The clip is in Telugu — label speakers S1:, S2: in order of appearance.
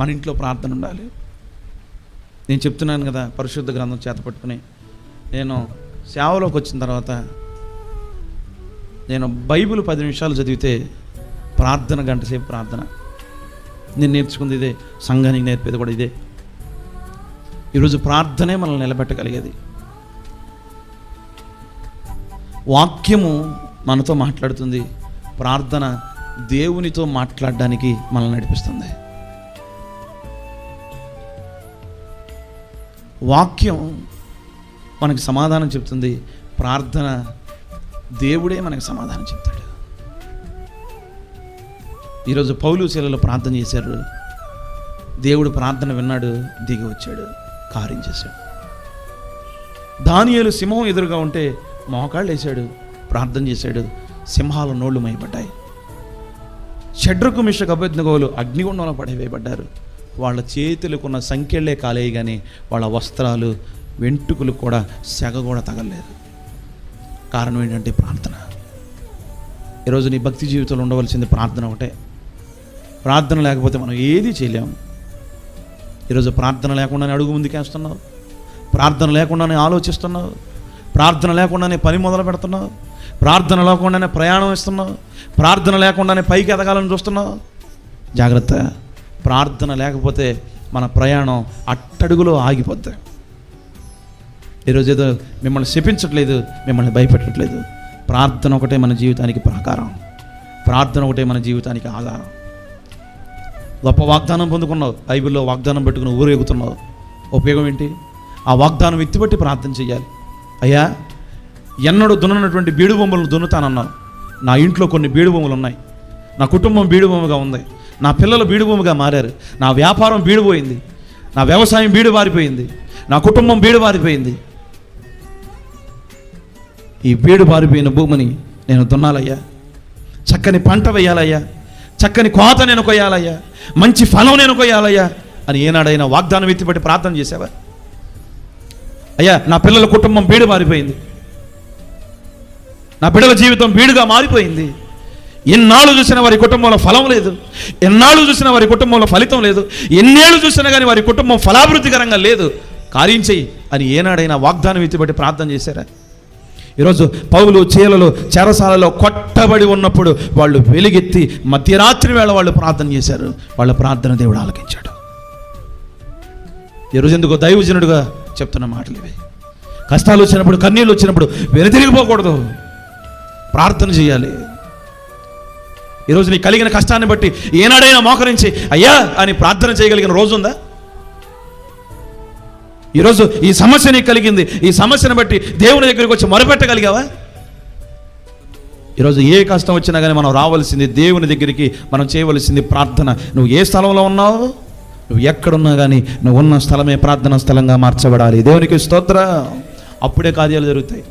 S1: మన ఇంట్లో ప్రార్థన ఉండాలి. నేను చెప్తున్నాను కదా పరిశుద్ధ గ్రంథం చేత పట్టుకుని. నేను సేవలోకి వచ్చిన తర్వాత నేను బైబిల్ పది నిమిషాలు చదివితే ప్రార్థన గంట సేపు ప్రార్థన. నేను నేర్చుకుంది ఇదే సంఘానికి నేర్పేది కూడా ఇదే. ఈరోజు ప్రార్థనే మనల్ని నిలబెట్టగలిగేది. వాక్యము మనతో మాట్లాడుతుంది. ప్రార్థన దేవునితో మాట్లాడడానికి మనల్ని నడిపిస్తుంది. వాక్యం మనకి సమాధానం చెప్తుంది. ప్రార్థన దేవుడే మనకు సమాధానం చెప్తాడు. ఈరోజు పౌలు శిలలో ప్రార్థన చేశారు. దేవుడు ప్రార్థన విన్నాడు దిగి వచ్చాడు కార్యం చేశాడు. దానియలు సింహం ఎదురుగా ఉంటే మోకాళ్ళు వేశాడు ప్రార్థన చేశాడు సింహాల నోళ్ళు మైపడ్డాయి షడ్రకు మిషకు అభ్యర్థగోలు అగ్నిగుండంలో పడవేయబడ్డారు. వాళ్ళ చేతులకున్న సంఖ్యలే కాలేయి కానీ వాళ్ళ వస్త్రాలు వెంట్రుకలు కూడా సెగ కూడా తగలేదు కారణం ఏంటంటే ప్రార్థన. ఈరోజు నీ భక్తి జీవితంలో ఉండవలసింది ప్రార్థన ఒకటే. ప్రార్థన లేకపోతే మనం ఏది చేయలేము ఈరోజు ప్రార్థన లేకుండానే అడుగు ముందుకేస్తున్నావు. ప్రార్థన లేకుండానే ఆలోచిస్తున్నావు. ప్రార్థన లేకుండానే పని మొదలు పెడుతున్నావు. ప్రార్థన లేకుండానే ప్రయాణం ఇస్తున్నావు ప్రార్థన లేకుండానే పైకి ఎదగాలని చూస్తున్నావు. జాగ్రత్త. ప్రార్థన లేకపోతే మన ప్రయాణం అట్టడుగులో ఆగిపోద్ది. ఈరోజు ఏదో మిమ్మల్ని శపించట్లేదు మిమ్మల్ని భయపెట్టట్లేదు. ప్రార్థన ఒకటే మన జీవితానికి ప్రాకారం. ప్రార్థన ఒకటే మన జీవితానికి ఆధారం. గొప్ప వాగ్దానం పొందుకున్నావు బైబిల్లో వాగ్దానం పెట్టుకుని ఊరేగుతున్నావు. ఉపయోగం ఏంటి? ఆ వాగ్దానం ఎత్తిపెట్టి ప్రార్థన చేయాలి అయ్యా ఎన్నడూ దున్ననటువంటి బీడు బొమ్మలను దున్నుతానన్నావు. నా ఇంట్లో కొన్ని బీడు బొమ్మలు ఉన్నాయి నా కుటుంబం బీడు బొమ్మగా ఉంది. నా పిల్లలు బీడుభూమిగా మారారు. నా వ్యాపారం బీడుపోయింది నా వ్యవసాయం బీడుబారిపోయింది. నా కుటుంబం బీడుబారిపోయింది. ఈ బీడుబారిపోయిన భూమిని నేను దున్నాలయ్యా. చక్కని పంట వేయాలయ్యా. చక్కని కోత నేను కొయ్యాలయ్యా. మంచి ఫలం నేను కొయ్యాలయ్యా అని ఏనాడైనా వాగ్దానం ఎత్తిపెట్టి ప్రార్థన చేసావా అయ్యా నా పిల్లల కుటుంబం బీడు మారిపోయింది నా బిడ్డల జీవితం బీడుగా మారిపోయింది. ఎన్నాళ్ళు చూసినా వారి కుటుంబంలో ఫలం లేదు. ఎన్నాళ్ళు చూసినా వారి కుటుంబంలో ఫలితం లేదు. ఎన్నేళ్ళు చూసినా కానీ వారి కుటుంబం ఫలాభివృద్ధికరంగా లేదు. కార్యం చేయి అని ఏనాడైనా వాగ్దానం ఎత్తిబట్టి ప్రార్థన చేశారా? ఈరోజు పౌలు చీలలో చెరసాలలో కొట్టబడి ఉన్నప్పుడు వాళ్ళు వెలుగెత్తి మధ్యరాత్రి వేళ వాళ్ళు ప్రార్థన చేశారు. వాళ్ళ ప్రార్థన దేవుడు ఆలకించాడు. ఈరోజు ఎందుకో దైవజనుడుగా చెప్తున్న మాటలు ఇవి. కష్టాలు వచ్చినప్పుడు కన్నీళ్ళు వచ్చినప్పుడు వెనుతిరిగిపోకూడదు ప్రార్థన చేయాలి. ఈరోజు నీ కలిగిన కష్టాన్ని బట్టి ఏనాడైనా మోకరించి అయ్యా అని ప్రార్థన చేయగలిగిన రోజు ఉందా ఈరోజు ఈ సమస్య నీకు కలిగింది ఈ సమస్యను బట్టి దేవుని దగ్గరికి వచ్చి మొరపెట్టగలిగావా? ఈరోజు ఏ కష్టం వచ్చినా కానీ మనం రావాల్సింది దేవుని దగ్గరికి మనం చేయవలసింది ప్రార్థన. నువ్వు ఏ స్థలంలో ఉన్నావు? నువ్వు ఎక్కడున్నా కానీ నువ్వు ఉన్న స్థలమే ప్రార్థన స్థలంగా మార్చబడాలి. దేవునికి స్తోత్ర. అప్పుడే కార్యాలు జరుగుతాయి.